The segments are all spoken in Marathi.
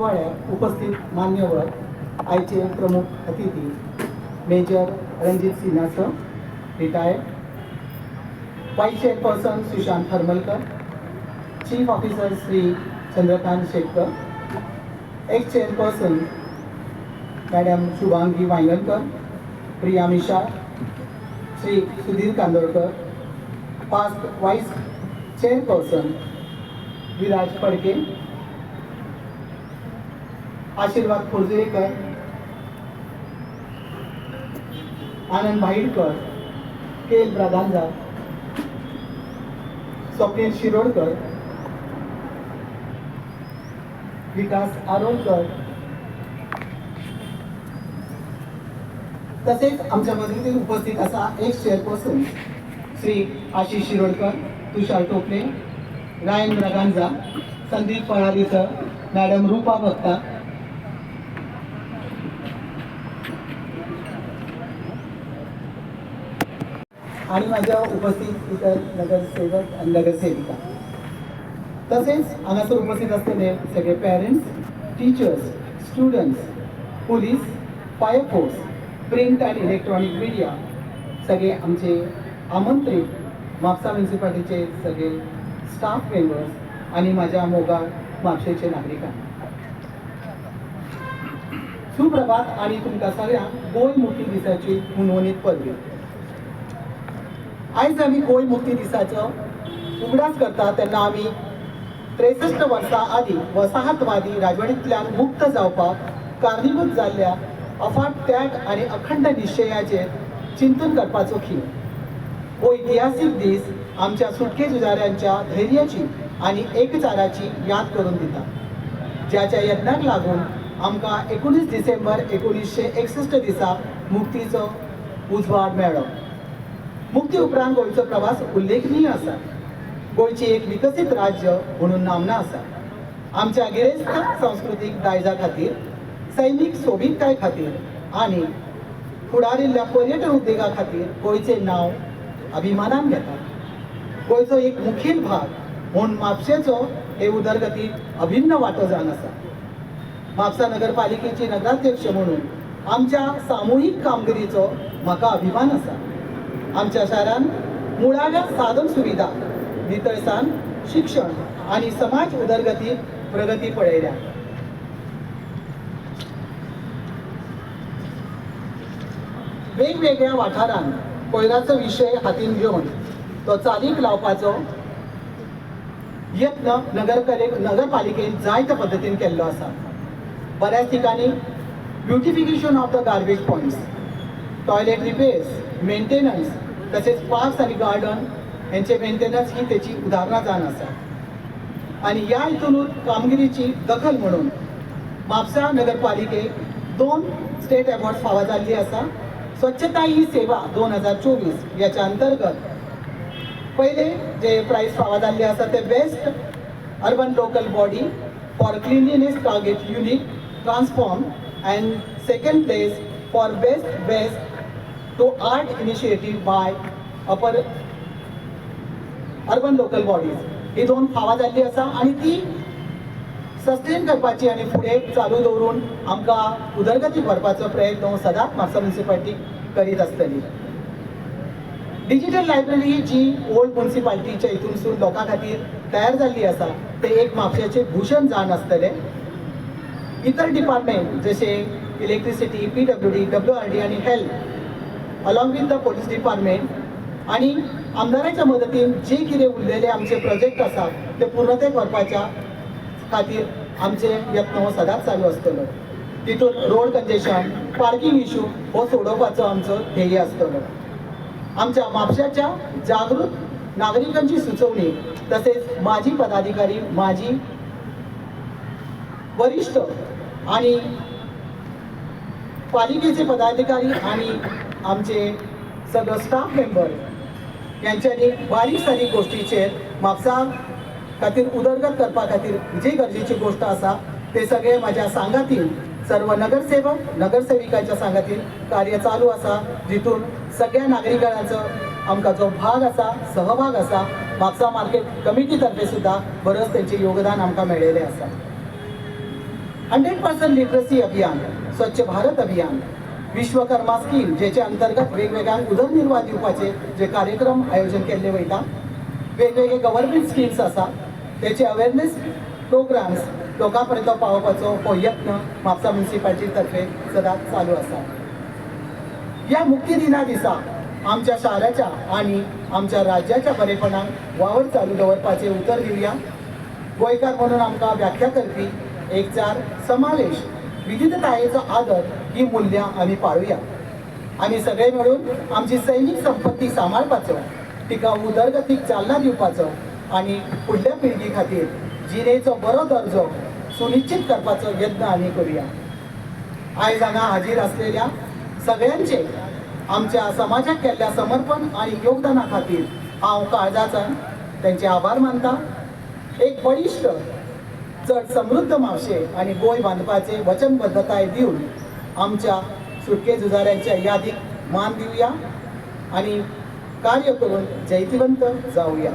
सोहळ्यात उपस्थित मान्यवर आयचे प्रमुख अतिथी major Ranjit Sinha sir retired vice chairperson Sushant Haramalkar chief officer Shri Chandrakant Shetkar ex chairperson madam Shubhangi Wanganakar Priya Misha Shri Sudhir Kandolkar past vice chairperson Viraj Phadke Ashirwad Khojrekar Anand Bhaidkar K L Braganza Swapnil Shirodkar Vikas Arolkar. तसेच आमच्या मदतीत उपस्थित असा एक chairperson Shri Ashish Shirodkar Tushar Tople Ryan Braganza Sandeep Palari sir madam Rupa Bhakta आणि माझ्या उपस्थित इतर नगरसेवक आणि नगरसेविका. तसेच हांगासर उपस्थित असलेले सगळे parents teachers students police fire force print आणि इलेक्ट्रॉनिक मीडिया सगळे आमचे आमंत्रित म्हापसा म्युन्सिपाल्टीचे सगळे स्टाफ मेंबर्स आणि माझ्या मोगाळ म्हापशेचे नागरिकांना सुप्रभात आणि तुमकां सगळ्यांक गोंय मुक्ती दिसाची हुनवणीत पदवी. आयज आमी गोंय मुक्ती दिसाचो उगडास करता तेन्ना आमी त्रेसश्ट वर्सां आदीं वसाहतवादी राजवटींतल्यान मुक्त जावपाक कारणीभूत जाल्ल्या अफाट त्याग आनी अखंड निश्चयाचेर चिंतन करपाचो खीण हो इतिहासीक दीस आमच्या सुटके झुजाऱ्यांच्या धैर्याची आनी एकचाराची याद करून दिता ज्याच्या यत्नाक लागून आमकां एकोणीस डिसेंबर एकोणीसशे एकसश्ट दिसा मुक्तीचो उजवाड मेळ्ळो मुक्ती उपरांत गोंयचो प्रवास उल्लेखनीय आसा. गोंयची एक विकसीत राज्य म्हणून नामना आसा. आमच्या गिरेस्त सांस्कृतीक दायजा खातीर सैमीक सोबीतकाय खातीर आनी फुडारिल्ल्या पर्यटन उद्देगा खातीर गोंयचें नांव अभिमानान घेता गोंयचो एक मुखेल भाग म्हूण म्हापशेचो हे उदरगतीक अभिन्न वांटो जावन आसा. म्हापसा नगरपालिकेची नगराध्यक्ष म्हणून आमच्या सामुहीक कामगिरीचो म्हाका अभिमान आसा. आमच्या शारान मुळाव्या साधन सुविधा नितळसाण शिक्षण आणि समाज उदरगती प्रगती पळयल्या. वेगवेगळ्या वाठारांत कोयराचो विशय हातीन घेवन तो चालीक लावपाचो यत्न नगरपाले नगरपालिकेन जायत्या पद्दतीन केल्लो आसा. बऱ्याच ठिकाणी beautification of the garbage points toilet repairs maintenance तसेच पार्क्स आणि गार्डन यांचे मेंटेनन्स ही त्याची उदाहरणां जावन आसा आणि या हितूनूच कामगिरीची दखल म्हणून म्हापसा नगरपालिकेक दोन स्टेट अवॉर्ड फावो जाल्ली आसा स्वच्छता ही सेवा दोन हजार चोवीस याच्या अंतर्गत पहिले जे प्राईज फावो जाल्ले आसा ते best urban local body for cleanliness target unit transform and second place for best best to art initiative by upper urban local bodies ही दोन फावां जाल्ली आसा आनी ती सस्टेन करपाची आनी फुडें चालू दवरून आमकां उदरगती भरपाचो प्रयत्न सदांच म्हापसा म्युन्सिपाल्टी करीत आसतली डिजिटल लायब्ररी जी ओल्ड म्युन्सिपाल्टीच्या हितूनसून लोकां खातीर तयार जाल्ली आसा ते एक म्हापशाचें भूषण जावन आसतलें इतर डिपार्टमेंट जसे electricity P W D W R D आनी health along with the police department आणि आमदाराच्या मदतीन जे कितें उरलेले आमचे प्रोजेक्ट आसात ते पूर्णते करपाच्या खातीर आमचे यत्न हो सदांच चालू आसतलो. तितून रोड कंजेशन पार्किंग इश्यू हो सोडोवपाचो आमचो ध्येय आसतलो. आमच्या म्हापशाच्या जागृत नागरिकांची सुचवणी तसेच माजी पदाधिकारी माजी वरिष्ठ आणि पालिकेचे पदाधिकारी आणि आमचे सगळं स्टाफ मेंबर यांच्यांनी बारीक सारीक गोष्टीचेर म्हापसा खातीर उदरगत करपा खातीर जी गरजेची गोष्ट आसा ते सगळे माझ्या सांगातील सर्व नगरसेवक नगरसेविकांच्या सांगातील कार्य चालू आसा जितून सगळ्या नागरिकांचो आमकां जो भाग आसा सहभाग आसा म्हापसा मार्केट कमिटी तर्फे सुद्दां बरोच तेंचें योगदान आमकां मेळिल्लें आसा. हंड्रेड पर्सेंट लिटरसी अभियान स्वच्छ भारत अभियान विश्वकर्मा स्कीम जेचे अंतर्गत वेगवेगळ्या उदरनिर्वाह दिवपाचे जे कार्यक्रम आयोजन केल्ले वयता वेगवेगळे गव्हर्मेंट स्किम्स आसा तेचे अवेरनेस प्रोग्राम्स लोकां पर्यंत पावोवपाचो हो यत्न म्हापसा म्युन्सिपाल्टी तर्फे सदांच चालू आसा या मुक्ती दिना दिसा आमच्या शाराच्या आणि आमच्या राज्याच्या बरेपणाक वावर चालू दवरपाचे उतर दिवया गोंयकार म्हणून आमकां व्याख्या करपी एक चार समावेश. विविधतायेचो आदर ही मूल्य आम्ही पाळुया. आमी सगळे मेळून आमची सैनिक संपत्ती सांबाळपाचो तिका उदरगतीक चालना दिवपाचो आनी फुडल्या पिळगी खातीर जिणेचो बरो दर्जो सुनिश्चित करपाचो यत्न आमी करुया. आयज हांगा हाजीर आसलेल्या सगळ्यांचे आमच्या समाजाक केल्ल्या समर्पण आणि योगदाना खातीर हांव काळजाचान त्यांचे आभार मानता. एक बळिश्ट चड समृद्ध मावशे आणि गोंय बांधपाचे वचनबद्धताय दिवन आमच्या सुटके झुजाऱ्यांच्या यादीक मान दिवया आणि कार्य करून जैतिवंत जाऊया.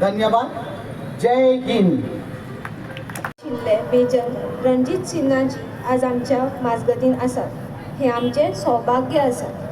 धन्यवाद. जय हिंद. शिल्ले मेजर रणजीत सिन्हाजी आज आमच्या माजगतीन आसात हें आमचें सौभाग्य आसा